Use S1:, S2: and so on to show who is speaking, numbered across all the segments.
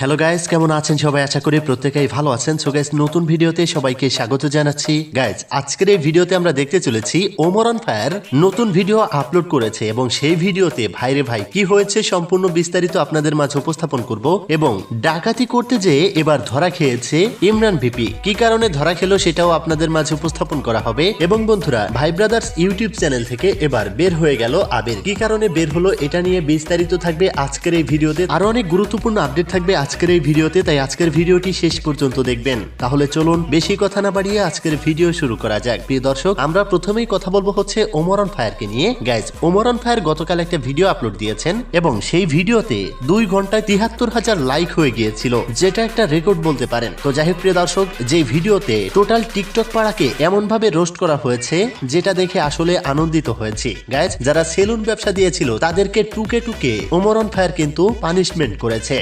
S1: Hello guys কেমন আছেন সবাই? আশা করি প্রত্যেকেই ভালো আছেন। সো গাইজ নতুন ভিডিওতে সবাইকে স্বাগত জানাচ্ছি। গাইস আজকের এই ভিডিওতে আমরা দেখতে চলেছি ওমরন ফায়ার নতুন ভিডিও আপলোড করেছে এবং সেই ভিডিওতে ভাইরে ভাই, কি হয়েছে সম্পূর্ণ বিস্তারিত আপনাদের মাঝে উপস্থাপন করব এবং ডাকাতি করতে যেয়ে এবার ধরা খেয়েছে ইমরান ভিপি। কি কারণে ধরা খেলো সেটাও আপনাদের মাঝে উপস্থাপন করা হবে। এবং বন্ধুরা, ভাই ব্রাদার্স ইউটিউব চ্যানেল থেকে এবার বের হয়ে গেল আবির। কি কারণে বের হলো এটা নিয়ে বিস্তারিত থাকবে আজকের এই ভিডিওতে। আরও অনেক গুরুত্বপূর্ণ আপডেট থাকবে আজকের এই ভিডিওতে, তাই আজকের ভিডিওটি শেষ পর্যন্ত দেখবেন। তাহলে চলুন, বেশি কথা না বাড়িয়ে আজকের ভিডিও শুরু করা যাক। প্রিয় দর্শক, আমরা প্রথমেই কথা বলব হচ্ছে ওমরন ফায়ারকে নিয়ে। গাইজ ওমরন ফায়ার গতকাল একটা ভিডিও আপলোড দিয়েছেন এবং সেই ভিডিওতে দুই ঘন্টায় তিহাত্তর হাজার লাইক হয়ে গিয়েছিল, যেটা একটা রেকর্ড বলতে পারেন। তো যাই হোক, প্রিয় দর্শক যে ভিডিওতে টোটাল টিকটক পাড়াকে এমন ভাবে রোস্ট করা হয়েছে, যেটা দেখে আসলে আনন্দিত হয়েছি। গাইজ যারা সেলুন ব্যবসা দিয়েছিল, তাদেরকে টুকে টুকে ওমরন ফায়ার কিন্তু পানিশমেন্ট করেছে।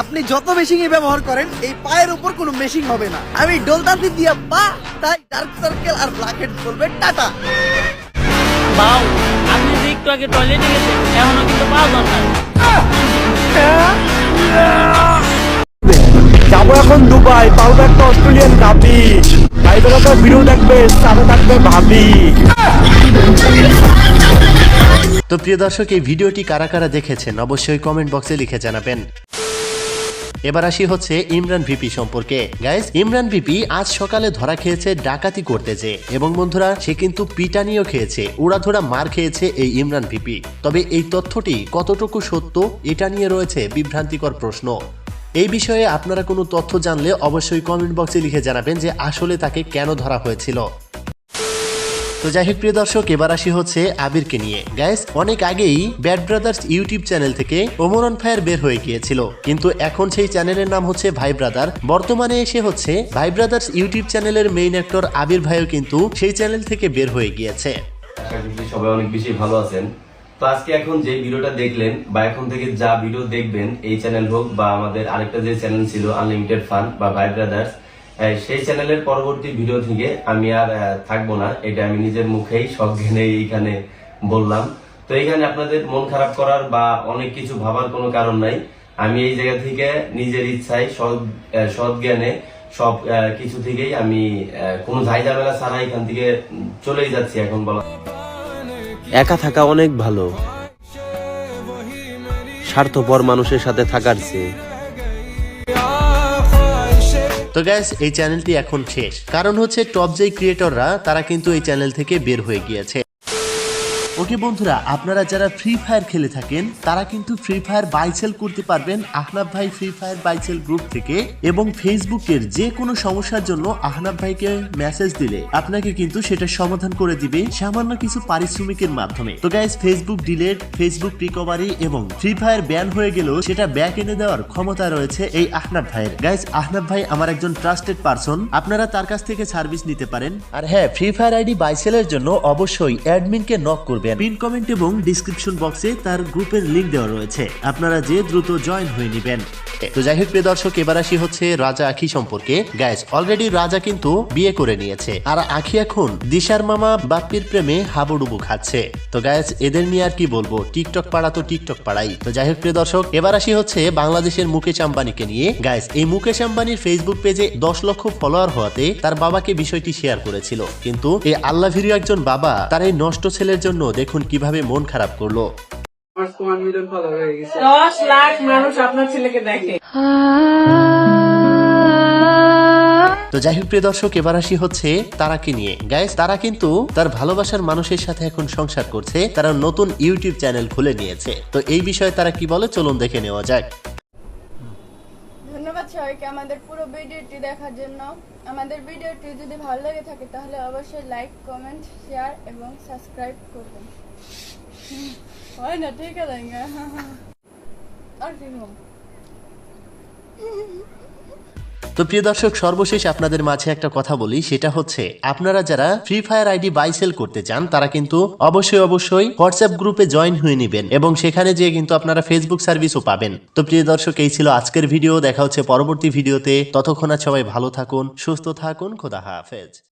S2: আপনি যত মেশিং ব্যবহার করেন এই পায়ের উপর কোনো মেশিং হবে না। আমি ডোলতান্তি দিয়া পা তাই ডার্ক সার্কেল আর ব্ল্যাক হেড বলবে টাটা।
S3: বাউ আপনি যে একটু আগে টয়লেটে গেছেন এমনও কিন্তু পাওয়া দরকার
S4: যাব এখন দুবাই পাবো একটা অস্ট্রেলিয়ান নাবি ভাইবেলা তো ভিডিও দেখবে সাথে থাকবে ভাবি।
S1: তো প্রিয় দর্শক এই ভিডিওটি কারা কারা দেখেছেন অবশ্যই কমেন্ট বক্সে লিখে জানাবেন। এবার আসি হচ্ছে ইমরান ভিপি সম্পর্কে। গাইজ ইমরান ভিপি আজ সকালে ধরা খেয়েছে ডাকাতি করতে যে, এবং বন্ধুরা, সে কিন্তু পিটানিও খেয়েছে, উড়াধুরা মার খেয়েছে এই ইমরান ভিপি। তবে এই তথ্যটি কতটুকু সত্য, এটা নিয়ে রয়েছে বিভ্রান্তিকর প্রশ্ন। এই বিষয়ে আপনারা কোনো তথ্য জানলে অবশ্যই কমেন্ট বক্সে লিখে জানাবেন যে আসলে তাকে কেন ধরা হয়েছিল। তো যাই হোক, প্রিয় দর্শক, এবার আসি হচ্ছে আবিরকে নিয়ে। গ্যাস অনেক আগেই ব্যাড ব্রাদার্স ইউটিউব চ্যানেল থেকে ওমরন ফায়ার বের হয়ে গিয়েছিল। কিন্তু এখন সেই চ্যানেলের নাম হচ্ছে ভাই ব্রাদার বর্তমানে এসে হচ্ছে ভাই ব্রাদার্স ইউটিউব চ্যানেলের মেইন অ্যাক্টর আবির ভাইও কিন্তু সেই চ্যানেল থেকে বের হয়ে গিয়েছে।
S5: সবাই অনেক বেশি ভালো আছেন। তো আজকে এখন যে ভিডিওটা দেখলেন বা এখন থেকে যা ভিডিও দেখবেন, এই চ্যানেল হোক বা আমাদের আরেকটা যে চ্যানেল ছিল আনলিমিটেড ফান বা ভাই ব্রাদার্স সেই চ্যানেলের পরবর্তী ভিডিও থেকে আমি আর থাকব না। এটা আমি নিজের মুখেই সজ্ঞানে এইখানে বললাম। তো এইখানে আপনাদের মন খারাপ করার বা অনেক কিছু ভাবার কোনো কারণ নাই। আমি এই জায়গা থেকে নিজের ইচ্ছায় সৎ জ্ঞানে সব কিছু থেকেই আমি কোনো ঝাই ঝামেলা ছাড়া এখান থেকে চলেই যাচ্ছি এখন বলা।
S6: একা থাকা অনেক ভালো। স্বার্থপর মানুষের সাথে থাকার চেয়ে
S1: তো গ্যাস এই চ্যানেলটি এখন শেষ। কারণ হচ্ছে টপ যেই ক্রিয়েটররা তারা কিন্তু এই চ্যানেল থেকে বের হয়ে গিয়েছে। ওকে বন্ধুরা, আপনারা যারা ফ্রি ফায়ার খেলে থাকেন, তারা কিন্তু ফ্রি ফায়ার বাইসেল করতে পারবেন আহনাব ভাই ফ্রি ফায়ার বাইসেল গ্রুপ থেকে এবং ফেসবুকের যে কোনো সমস্যার জন্য আহনাব ভাইকে মেসেজ দিলে আপনাকে কিন্তু সেটা সমাধান করে দিবে সামান্য কিছু পারিশ্রমিকের মাধ্যমে। তো guys Facebook delete Facebook recovery এবং ফ্রি ফায়ার ব্যান হয়ে গেলেও সেটা ব্যাক এনে দেওয়ার ক্ষমতা রয়েছে এই আহনাব ভাইয়ের। গাইজ আহনাব ভাই আমার একজন ট্রাস্টেড পারসন আপনারা তার কাছ থেকে সার্ভিস নিতে পারেন। আর হ্যাঁ ফ্রি ফায়ার আইডি বাইসেলের জন্য অবশ্যই অ্যাডমিনকে নক করবেন। পিন কমেন্ট এবং ডিসক্রিপশন বক্সে তার গ্রুপের লিংক দেওয়া রয়েছে। আপনারা যে দ্রুত জয়েন হয়ে নেবেন। তো যাই হোক প্রিয় দর্শক এবার আসি হচ্ছে রাজা আখি সম্পর্কে। গাইস অলরেডি রাজা কিন্তু বিয়ে করে নিয়েছে। আর আখি এখন দিশার মামা বাপ্পির প্রেমে হাবুডুবু খাচ্ছে। তো গাইস এদের নিয়ে আর কি বলব? টিকটক পাড়া তো টিকটক পাড়াই। তো যাই হোক প্রিয় দর্শক এবার আসি হচ্ছে বাংলাদেশের মুকেশ আম্বানিকে নিয়ে। গাইস এই মুকেশ আম্বানির ফেসবুক পেজে দশ লক্ষ ফলোয়ার হওয়াতে তার বাবাকে বিষয়টি শেয়ার করেছিল। কিন্তু এই আল্লাহ ভিরিও একজন বাবা তার এই নষ্ট ছেলের জন্য দেখুন কীভাবে মন খারাপ করল।
S3: দশ লাখ মানুষ আপনার ছেলেকে দেখে।
S1: তো যাই হোক প্রিয় দর্শক এবার আসি হচ্ছে তারাকে নিয়ে। গাইস তারা কিন্তু তার ভালোবাসার মানুষের সাথে এখন সংসার করছে তারা নতুন ইউটিউব চ্যানেল খুলে নিয়েছে। তো এই বিষয়ে তারা কি বলে চলুন দেখে নেওয়া যাক।
S7: সবাইকে আমাদের পুরো ভিডিওটি দেখার জন্য। আমাদের ভিডিওটি যদি ভালো লেগে থাকে, তাহলে অবশ্যই লাইক কমেন্ট শেয়ার এবং সাবস্ক্রাইব করবেন। হয় না, ঠিক আছে আর কি
S1: তো প্রিয় দর্শক, সর্বশেষ আপনাদের মাঝে একটা কথা বলি, সেটা হচ্ছে আপনারা যারা Free Fire ID buy sell করতে চান, তারা কিন্তু অবশ্যই অবশ্যই হোয়াটসঅ্যাপ গ্রুপে জয়েন হয়ে নেবেন এবং সেখানে যেয়ে কিন্তু আপনারা ফেসবুক সার্ভিসও পাবেন। তো প্রিয় দর্শক, এই ছিল আজকের ভিডিও দেখা হচ্ছে পরবর্তী ভিডিওতে ততক্ষণ সবাই ভালো থাকুন, সুস্থ থাকুন, খোদা হাফেজ।